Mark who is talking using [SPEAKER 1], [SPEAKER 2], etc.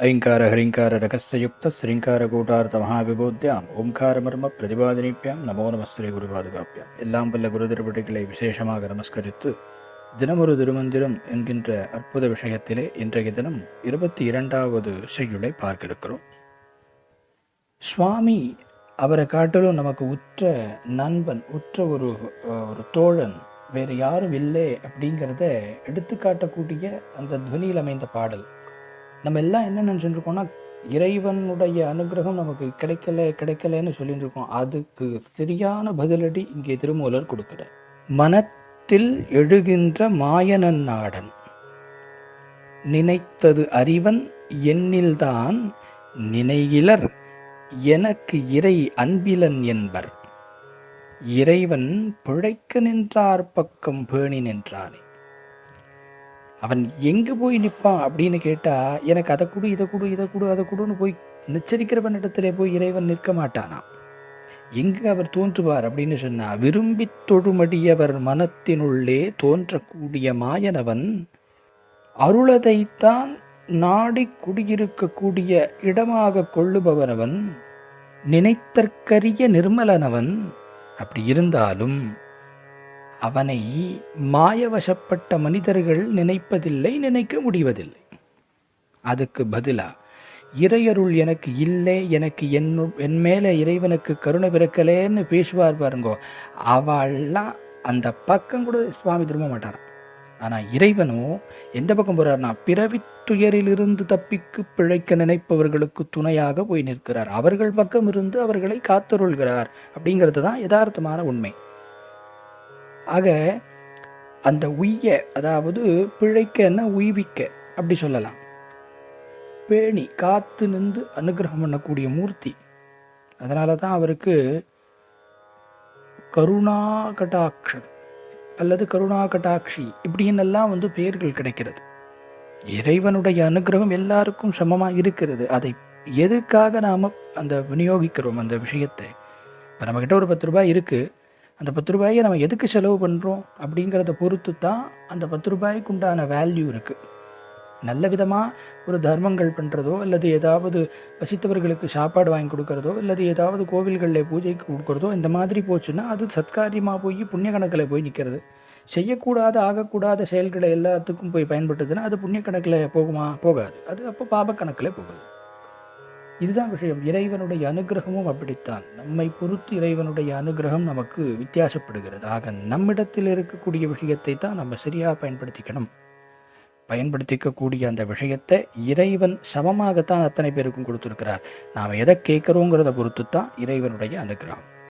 [SPEAKER 1] ஐங்கார ஹரிங்கார ரகசயுக்த ஸ்ரீங்கார கூட்டார்த்த மகாவிபோத்யாம் ஓம்கார மர்ம பிரதிபாதினிப்பியாம் நமோ நம ஸ்ரீ குரு பாதுகாப்பியாம். எல்லாம் வல்ல குரு திருப்படிகளை விசேஷமாக நமஸ்கரித்து தினமொரு திருமந்திரம் என்கின்ற அற்புத விஷயத்திலே இன்றைய தினம் இருபத்தி இரண்டாவது செய்யுளை பார்க்க இருக்கிறோம் சுவாமி அவரை காட்டிலும் நமக்கு உற்ற நண்பன் உற்ற ஒரு ஒரு தோழன் வேறு யாரும் இல்லை அப்படிங்கிறத எடுத்துக்காட்டக்கூடிய அந்த துவனியில் அமைந்த பாடல். நம்ம எல்லாம் என்ன நினச்சிட்டு இருக்கோம்னா இறைவனுடைய அனுகிரகம் நமக்கு கிடைக்கல கிடைக்கலன்னு சொல்லிட்டு இருக்கோம் அதுக்கு சரியான பதிலடி இங்கே திருமூலர் கொடுக்கிறார். மனத்தில் எழுகின்ற மாயனன் நாடன் நினைத்தது அறிவன் எண்ணில்தான் நினைகிலர் எனக்கு இறை அன்பிலன் என்பர். இறைவன் பிழைக்க நின்றார் பக்கம் பேணி நின்றானே. அவன் எங்கே போய் நிற்பான் அப்படின்னு கேட்டால் எனக்கு அதை கொடு இதை கொடு இதை கொடு அதை கொடுன்னு போய் நிச்சரிக்கிறவனிடத்திலே போய் இறைவன் நிற்க மாட்டானாம். எங்கு அவர் தோன்றுவார் அப்படின்னு சொன்னால் விரும்பித் தொழுமடியவர் மனத்தினுள்ளே தோன்றக்கூடிய மாயனவன் அருளதைத்தான் நாடி குடியிருக்கக்கூடிய இடமாக கொள்ளுபவனவன் நினைத்தற்கரிய நிர்மலனவன். அப்படி இருந்தாலும் அவனை மாயவசப்பட்ட மனிதர்கள் நினைப்பதில்லை நினைக்க முடிவதில்லை. அதுக்கு பதிலா இறையருள் எனக்கு இல்லை எனக்கு என் என் மேலே இறைவனுக்கு கருணை பிறக்கலேன்னு பேசுவார் பாருங்கோ. அவள்லாம் அந்த பக்கம் கூட சுவாமி திரும்ப மாட்டாராம். ஆனால் இறைவனும் எந்த பக்கம் போகிறார்னா பிறவி துயரிலிருந்து தப்பிக்கு பிழைக்க நினைப்பவர்களுக்கு துணையாக போய் நிற்கிறார். அவர்கள் பக்கம் இருந்து அவர்களை காத்தருள்கிறார். அப்படிங்கிறது தான் யதார்த்தமான உண்மை. ஆக அந்த உய்ய அதாவது பிழைக்கன்னா உய்விக்க அப்படி சொல்லலாம். பேணி காத்து நின்று அனுகிரகம் பண்ணக்கூடிய மூர்த்தி. அதனால தான் அவருக்கு கருணா கட்டாட்சன் அல்லது கருணா கட்டாட்சி இப்படின்னெல்லாம் வந்து பெயர்கள் கிடைக்கிறது. இறைவனுடைய அனுகிரகம் எல்லாருக்கும் சமமாக இருக்கிறது. அதை எதுக்காக நாம் அந்த விநியோகிக்கிறோம் அந்த விஷயத்தை? இப்போ நம்மக்கிட்ட ஒரு பத்து ரூபாய் இருக்குது அந்த பத்து ரூபாயை நம்ம எதுக்கு செலவு பண்ணுறோம் அப்படிங்கிறத பொறுத்து தான் அந்த பத்து ரூபாய்க்கு உண்டான வேல்யூ இருக்குது நல்ல விதமாக ஒரு தர்மங்கள் பண்ணுறதோ அல்லது ஏதாவது பசித்தவர்களுக்கு சாப்பாடு வாங்கி கொடுக்கறதோ அல்லது ஏதாவது கோவில்களில் பூஜைக்கு கொடுக்கறதோ இந்த மாதிரி போச்சுன்னா அது சத்காரியமாக போய் புண்ணிய கணக்கில் போய் நிற்கிறது செய்யக்கூடாத ஆகக்கூடாத செயல்களை எல்லாத்துக்கும் போய் பயன்பட்டதுன்னா அது புண்ணிய கணக்கில் போகுமா? போகாது. அது அப்போ பாப கணக்கில் போகுது. இதுதான் விஷயம். இறைவனுடைய அனுகிரகமும் அப்படித்தான். நம்மை பொறுத்து இறைவனுடைய அனுகிரகம் நமக்கு வித்தியாசப்படுகிறது. ஆக நம்மிடத்தில் இருக்கக்கூடிய விஷயத்தை தான் நம்ம சரியாக பயன்படுத்திக்கணும். பயன்படுத்திக்கக்கூடிய அந்த விஷயத்தை இறைவன் சமமாகத்தான் அத்தனை பேருக்கும் கொடுத்துருக்கிறார். நாம் எதை கேட்குறோங்கிறத பொறுத்து தான் இறைவனுடைய அனுகிரகம்.